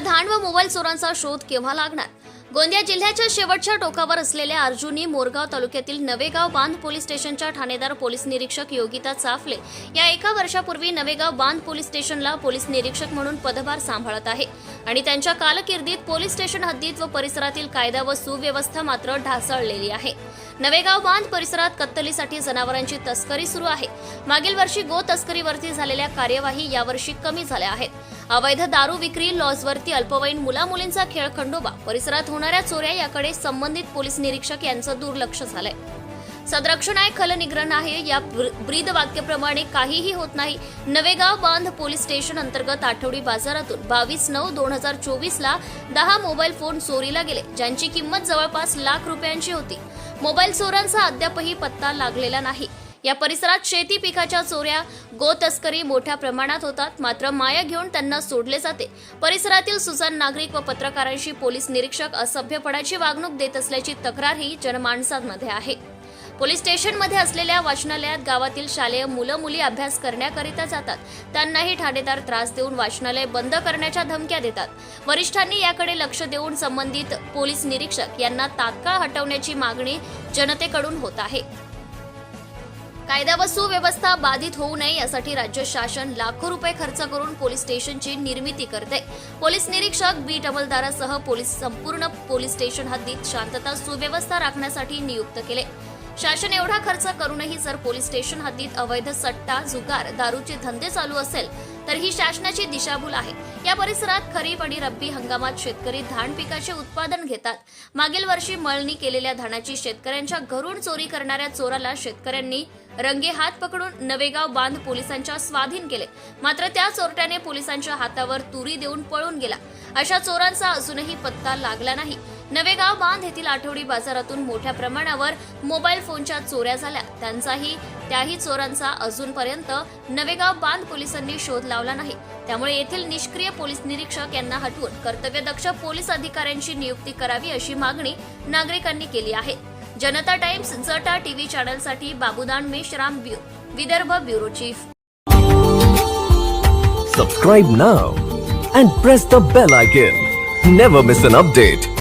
धान व मोबाईल चोरांचा शोध केव्हा लागणार? गोंदिया जिल्ह्याच्या शेवटच्या टोकावर असलेल्या अर्जुनी मोरगाव तालुक्यातील नवेगाव बांध पोलीस स्टेशनच्या ठाणेदार पोलीस निरीक्षक योगिता चाफले या एका वर्षापूर्वी नवेगाव बांध पोलीस स्टेशनला पोलीस निरीक्षक म्हणून पदभार सांभाळत आहे आणि त्यांच्या कालकिर्दीत पोलीस स्टेशन हद्दीत व परिसरातील कायदा व सुव्यवस्था मात्र ढासळलेली आहे. नवेगाव बांध परिसरात कत्तलीसाठी जनावरांची तस्करी सुरू आहे. मागील वर्षी गो तस्करीवरती झालेल्या कार्यवाही यावर्षी कमी झाल्या आहेत. अवैध दारू विक्री लॉजवरती अल्पवयीन मुलामुलींचा खेळ खंडोबा परिसरात होणाऱ्या चोऱ्या याकडे संबंधित पोलीस निरीक्षक यांचं दुर्लक्ष झालंय. संरक्षण आहे खलनिग्रहण आहे या ब्र- ब्रीद वाक्याप्रमाणे काहीही होत नाही. नवेगाव बांध पोलीस स्टेशन अंतर्गत आठवडी बाजारातून बावीस नऊ दोन हजार चोवीस ला दहा मोबाईल फोन चोरीला गेले ज्यांची किंमत जवळपास लाख रुपयांची होती. मोबाईल चोरांचा अद्यापही पत्ता लागलेला नाही. या परिसरात शेती पिकाच्या चोऱ्या गो तस्करी मोठ्या प्रमाणात होतात. मात्र माया घेऊन त्यांना सोडले जाते. परिसरातील सुजाण नागरिक व पत्रकारांशी पोलीस निरीक्षक असभ्यपणाची वागणूक देत असल्याची तक्रारही जनमानसांमध्ये आहे. पोलीस स्टेशनमध्ये असलेल्या वाचनालयात गावातील शालेय मुलं मुली अभ्यास करण्याकरिता जातात. त्यांनाही ठाणेदार त्रास देऊन वाचनालय बंद करण्याच्या धमक्या देतात. वरिष्ठांनी याकडे लक्ष देऊन संबंधित पोलीस निरीक्षक यांना तात्काळ हटवण्याची मागणी जनतेकडून होत आहे. कायदा व सुव्यवस्था बाधित होऊ नये यासाठी राज्य शासन लाखो रुपये खर्च करून पोलीस स्टेशनची निर्मिती करते. पोलीस निरीक्षक बीट अंमलदारासह पोलीस संपूर्ण पोलीस स्टेशन हद्दीत शांतता सुव्यवस्था राखण्यासाठी नियुक्त केले. शासन एवढा खर्च करूनही जर पोलीस स्टेशन हद्दीत अवैध सट्टा जुगार दारूचे धंदे चालू असेल तर ही शासनाची दिशाभूल आहे. या परिसरात खरीप आणि रब्बी हंगामात शेतकरी धान पिकाचे उत्पादन घेतात. मागील वर्षी मळणी केलेल्या धानाची शेतकऱ्यांच्या घरून चोरी करणाऱ्या चोराला शेतकऱ्यांनी रंगे हात पकडून नवेगाव बांध पोलिसांच्या स्वाधीन केले. मात्र त्या चोरट्याने पोलिसांच्या हातावर तुरी देऊन पळून गेला. अशा चोरांचा अजूनही पत्ता लागला नाही. नवेगाव बांध येथील आठवडी बाजारातून मोठ्या प्रमाणावर मोबाईल फोनच्या चोऱ्या झाल्या. त्यांचाही त्याही चोरांचा अजूनपर्यंत नवेगाव बांध पोलिसांनी शोध लावला नाही. त्यामुळे येथील निष्क्रिय पोलीस निरीक्षक यांना हटवून कर्तव्यदक्ष पोलीस अधिकाऱ्यांची नियुक्ती करावी अशी मागणी नागरिकांनी केली आहे. जनता टाइम्स जटा टीव्ही चॅनलसाठी Babudan Meshram ब्यु- Vidarbha bureau chief. Subscribe now and press the bell icon never miss an update